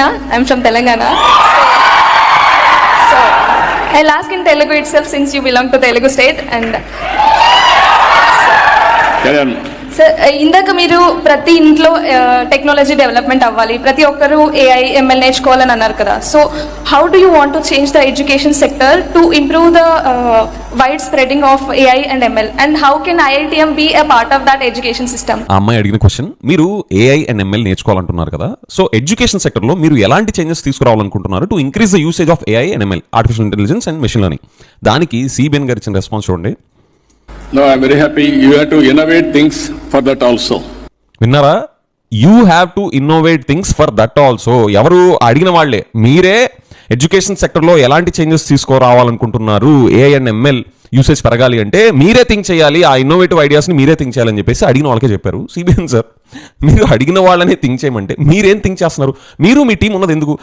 Christina. I'm from Telangana. So, I'll ask in Telugu itself since you belong to Telugu state and Karan, sir ఇందాక మీరు ప్రతి ఇంట్లో technology development అవ్వాలి. ప్రతి ఒక్కరూ ఏఐ ఎంఎల్ నేర్చుకోవాలని అన్నారు కదా. So how do you want to change the education sector to improve the wide spreading of AI and ML and how can IITM be a part of that education system అమ్మాయి అడిగిన question మీరు AI and ML నేర్చుకోవాలంటున్నారు కదా. So education సెక్టర్లో మీరు ఎలాంటి changes తీసుకురావాలనుకుంటున్నారు to increase the usage of AI and ML artificial intelligence and machine learning దానికి CBN గారు ఇచ్చిన రెస్పాన్స్ చూడండి. No I'm very happy you have to innovate things for that also విన్నారా? You have to innovate things for that also ఎవరు అడిగిన వాళ్ళే మీరే education సెక్టర్లో ఎలాంటి చేంజెస్ తీసుకురావాలనుకుంటున్నారు? ఏఎన్ఎంఎల్ యూసేజ్ పెరగాలి అంటే మీరే థింక్ చేయాలి ఆ ఇన్నోవేటివ్ ఐడియాస్ని మీరే థింక్ చేయాలని చెప్పేసి అడిగిన వాళ్ళకే చెప్పారు. సిబిఎన్ సార్ మీరు అడిగిన వాళ్ళనే థింక్ చేయమంటే మీరేం థింక్ చేస్తున్నారు? మీరు మీ టీం ఉన్నది ఎందుకు?